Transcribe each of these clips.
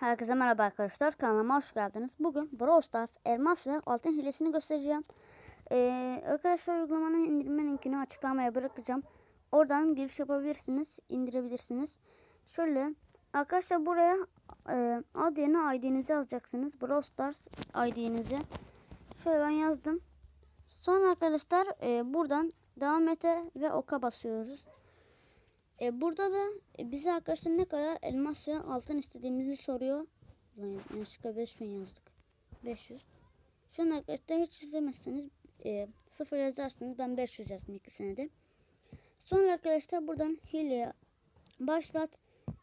Herkese merhaba arkadaşlar. Kanalıma hoş geldiniz. Bugün Brawl Stars elmas ve altın hilesini göstereceğim. Ee, arkadaşlar uygulamanın indirme linkini açıklamaya bırakacağım. Oradan giriş yapabilirsiniz, indirebilirsiniz. Şöyle arkadaşlar buraya e, ad yerine ID'nizi yazacaksınız. Brawl Stars ID'nizi. Şöyle ben yazdım. Sonra arkadaşlar e, buradan devam ete ve oka basıyoruz. E, burada da e, bize arkadaşlar ne kadar elmas ve altın istediğimizi soruyor. Lan yanlışlıkla 5000 yazdık. 500. Şu an arkadaşlar hiç izlemezseniz e, sıfır yazarsınız. Ben 500 yazdım ikisine de. Sonra arkadaşlar buradan hileye başlat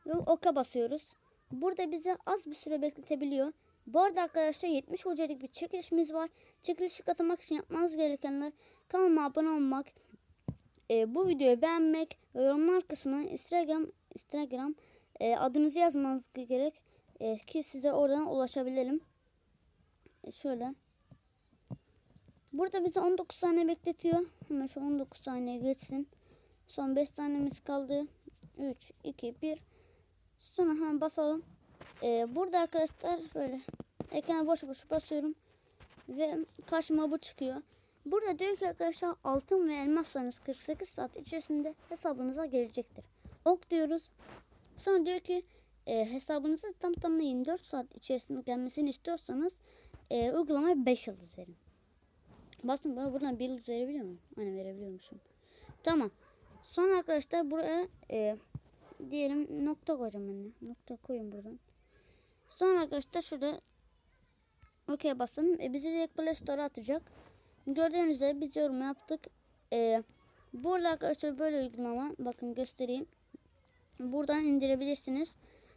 ve oka basıyoruz. Burada bize az bir süre bekletebiliyor. Bu arada arkadaşlar 70 hocalık bir çekilişimiz var. Çekilişi katılmak için yapmanız gerekenler kanalıma abone olmak, e, bu videoyu beğenmek yorumlar kısmına Instagram Instagram e, adınızı yazmanız gerek e, ki size oradan ulaşabilelim. E, şöyle. Burada bize 19 saniye bekletiyor. Hemen şu 19 saniye geçsin. Son 5 saniyemiz kaldı. 3, 2, 1. Sonra hemen basalım. E, burada arkadaşlar böyle ekrana boş boş basıyorum. Ve karşıma bu çıkıyor. Burada diyor ki arkadaşlar altın ve elmaslarınız 48 saat içerisinde hesabınıza gelecektir. Ok diyoruz. Sonra diyor ki e, hesabınıza tam tamına 24 saat içerisinde gelmesini istiyorsanız e, uygulamaya 5 yıldız verin. Bastım bana buradan 1 yıldız verebiliyor muyum? Aynen verebiliyormuşum. Tamam. Sonra arkadaşlar buraya e, diyelim nokta koyacağım ben de. Nokta koyun buradan. Sonra arkadaşlar şurada OK basın. E, bizi direkt Play Store'a atacak. Gördüğünüz üzere biz yorum yaptık. Ee, burada arkadaşlar böyle uygulama. Bakın göstereyim. Buradan indirebilirsiniz.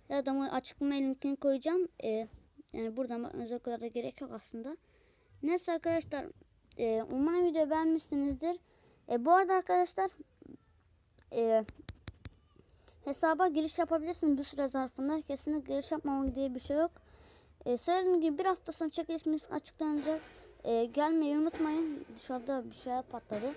Ya da açıklama linkini koyacağım. Ee, yani buradan bakmanıza kadar da gerek yok aslında. Neyse arkadaşlar. E, umarım video beğenmişsinizdir. E, bu arada arkadaşlar e, hesaba giriş yapabilirsiniz bu süre zarfında. Kesinlikle giriş yapmamak diye bir şey yok. E, söylediğim gibi bir hafta sonra çekilişimiz açıklanacak. E, gelmeyi unutmayın. Dışarıda bir şey patladı.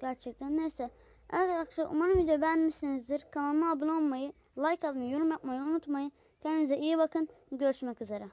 Gerçekten neyse. Arkadaşlar umarım video beğenmişsinizdir. Kanalıma abone olmayı, like atmayı, yorum yapmayı unutmayın. Kendinize iyi bakın. Görüşmek üzere.